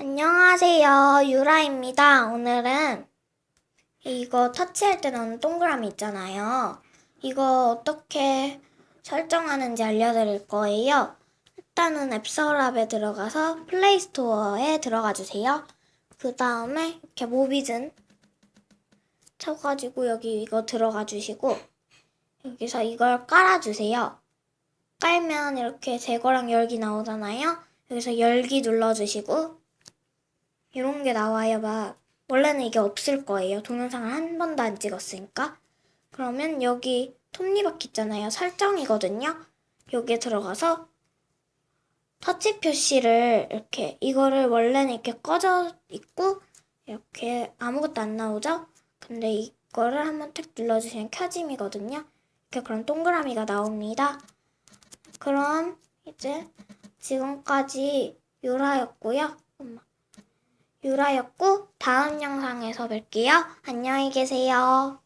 안녕하세요. 유라입니다. 오늘은 이거 터치할 때 나오는 동그라미 있잖아요. 이거 어떻게 설정하는지 알려드릴 거예요. 일단은 앱서랍에 들어가서 플레이스토어에 들어가 주세요. 그 다음에 이렇게 모비즌 쳐가지고 여기 이거 들어가 주시고 여기서 이걸 깔아주세요. 깔면 이렇게 제거랑 열기 나오잖아요. 여기서 열기 눌러주시고 이런 게 나와요. 막 원래는 이게 없을 거예요. 동영상을 한 번도 안 찍었으니까. 그러면 여기 톱니바퀴 있잖아요. 설정이거든요. 여기에 들어가서 터치 표시를 이렇게 이거를 원래는 이렇게 꺼져 있고 이렇게 아무것도 안 나오죠? 근데 이거를 한번 탁 눌러주시면 켜짐이거든요. 이렇게 그럼 동그라미가 나옵니다. 그럼 이제 지금까지 유라였고요. 유라였고 다음 영상에서 뵐게요. 안녕히 계세요.